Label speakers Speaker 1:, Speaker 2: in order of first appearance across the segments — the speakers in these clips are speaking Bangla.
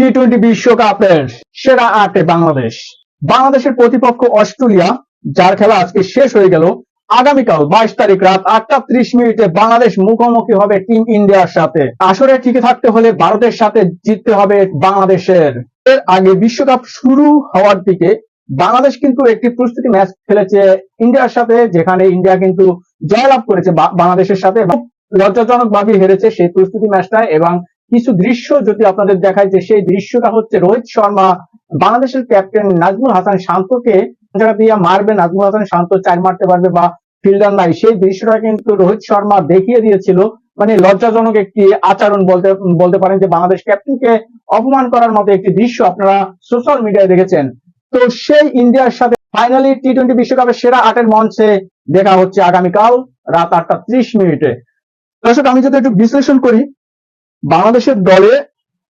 Speaker 1: টি টোয়েন্টি বিশ্বকাপের সেরা আটে বাংলাদেশ। বাংলাদেশের প্রতিপক্ষ অস্ট্রেলিয়া, যার খেলা আজকে শেষ হয়ে গেল, আগামীকাল বাইশ তারিখ রাত আটটা ত্রিশ মিনিটে বাংলাদেশ মুখোমুখি হবে টিম ইন্ডিয়ার সাথে। আসরে টিকে থাকতে হলে ভারতের সাথে জিততে হবে বাংলাদেশের। এর আগে বিশ্বকাপ শুরু হওয়ার দিকে বাংলাদেশ কিন্তু একটি প্রস্তুতি ম্যাচ খেলেছে ইন্ডিয়ার সাথে, যেখানে ইন্ডিয়া কিন্তু জয়লাভ করেছে বাংলাদেশের সাথে। লজ্জাজনক ভাবে হেরেছে সেই প্রস্তুতি ম্যাচটা এবং কিছু দৃশ্য যদি আপনাদের দেখায় যে সেই দৃশ্যটা হচ্ছে রোহিত শর্মা, বাংলাদেশের ক্যাপ্টেন নাজমুল হাসান শান্তকে জায়গা দিয়ে মারবে, নাজমুল হাসান শান্ত চার মারতে পারবে বা ফিল্ডার নাই। সেই দৃশ্যটা কিন্তু রোহিত শর্মা দেখিয়ে দিয়েছিল। মানে লজ্জাজনক একটি আচরণ বলতে বলতে পারেন যে বাংলাদেশ ক্যাপ্টেনকে অপমান করার মতো একটি দৃশ্য আপনারা সোশ্যাল মিডিয়ায় দেখেছেন। তো সেই ইন্ডিয়ার সাথে ফাইনালি টি টোয়েন্টি বিশ্বকাপের সেরা আটের মঞ্চে দেখা হচ্ছে আগামীকাল রাত আটটা ত্রিশ মিনিটে। দর্শক, আমি যদি একটু বিশ্লেষণ করি বাংলাদেশের দলে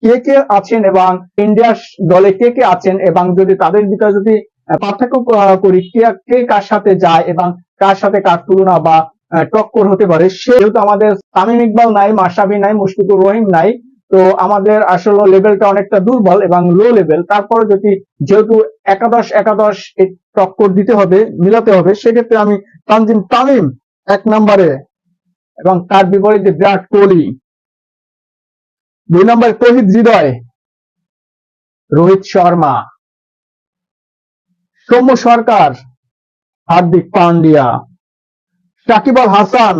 Speaker 1: কে কে আছেন এবং ইন্ডিয়ার দলে কে কে আছেন এবং যদি তাদের ভিতরে যদি পার্থক্য করি, কে কার সাথে যায় এবং কার সাথে কার তুলনা বা টক্কর হতে পারে, সেহেতু আমাদের তামিম ইকবাল নাই, মাশরাফি নাই, মুশফিকুর রহিম নাই, তো আমাদের আসলে লেভেলটা অনেকটা দুর্বল এবং লো লেভেল তারপরে যদি যেহেতু একাদশ একাদশ টক্কর দিতে হবে, মিলাতে হবে, সেক্ষেত্রে আমি তানজিম, তামিম এক নম্বরে এবং তার বিপরীতে বিরাট কোহলি। দুই নম্বরে, তহিদ হৃদয়। রোহিত শর্মা। সৌম্য সরকার, হার্দিক পান্ডিয়া। Shakib Al Hasan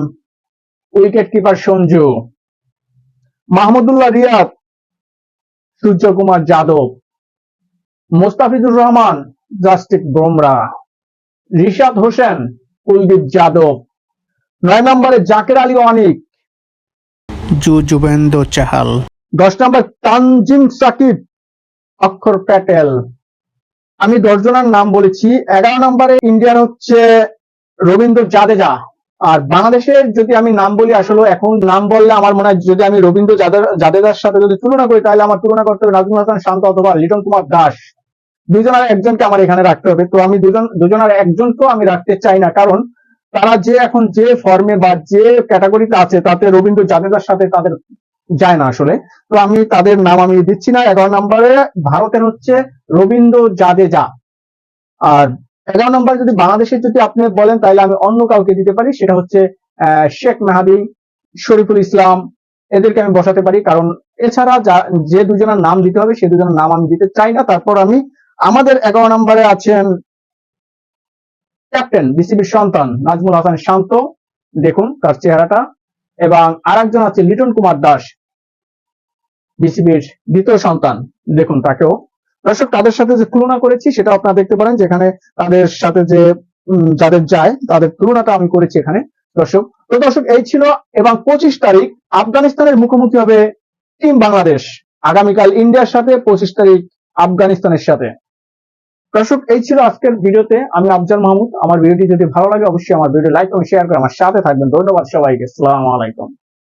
Speaker 1: wicket keeper Sanju. মাহমুদুল্লাহ রিয়াদ, সূর্যকুমার যাদব। মোস্তাফিজুর রহমান জাস্টিক বোমরা। রিশাদ হোসেন, কুলদীপ যাদব। নয় নম্বরে, জাকির আলী অনিক।
Speaker 2: যুজুবেন্দ্র চাহাল।
Speaker 1: দশ নম্বর, তানজিম সাকিব, অক্ষর প্যাটেল। আমি দশ জনের নাম বলেছি। এগারো নম্বরে ইন্ডিয়ার হচ্ছে রবীন্দ্র জাদেজা। আর বাংলাদেশের যদি আমি নাম বলি, আসলে এখন নাম বললে আমার মনে হয় যদি আমি রবীন্দ্র জাদে- জাদেজার সাথে যদি তুলনা করি, তাহলে আমার তুলনা করতে হবে নাজমুল হাসান শান্ত অথবা লিটন কুমার দাস। দুজনের একজনকে আমার এখানে রাখতে হবে। তো আমি দুজন, দুজনের একজনকেও আমি রাখতে চাই না। কারণ তারা যে এখন যে ফর্মে বা যে ক্যাটাগরিতে আছে, তাতে রবীন্দ্র জাদেজার সাথে তাদের যায় না আসলে। তো আমি তাদের নাম আমি দিচ্ছি না, এগারো নম্বরে ভারতের হচ্ছে রবীন্দ্র জাদেজা। আর এগারো নম্বর যদি বাংলাদেশের যদি আপনি বলেন, তাহলে আমি অন্য কাউকে দিতে পারি, সেটা হচ্ছে শেখ মেহাদি, শরীফুল ইসলাম, এদেরকে আমি বসাতে পারি। কারণ এছাড়া যা- যে দুজনের নাম দিতে হবে, সে দুজনের নাম আমি দিতে চাই না। তারপর আমি আমাদের এগারো নম্বরে আছেন ক্যাপ্টেন, বিসিবির সন্তান, নাজমুল হাসান শান্ত। দেখুন, তার চেহারাটা। এবং আরেকজন আছে লিটন কুমার দাস, বিসিবির দ্বিতীয় সন্তান। দেখুন তাকেও। দর্শক, তাদের সাথে যে তুলনা করেছি সেটা আপনারা দেখতে পারেন, যেখানে তাদের সাথে যে যাদের যায়, তাদের তুলনাটা আমি করেছি এখানে। দর্শক, তো দর্শক, এই ছিল, এবং পঁচিশ তারিখ আফগানিস্তানের মুখোমুখি হবে টিম বাংলাদেশ। আগামীকাল ইন্ডিয়ার সাথে পঁচিশ তারিখ আফগানিস্তানের সাথে। দর্শক, এই ছিল আজকের ভিডিওতে। আমি আফজাল মাহমুদ। আমার ভিডিওটি যদি ভালো লাগে, অবশ্যই আমার ভিডিও লাইক এবং শেয়ার করে আমার সাথে থাকবেন। ধন্যবাদ সবাইকে। আসসালামু আলাইকুম।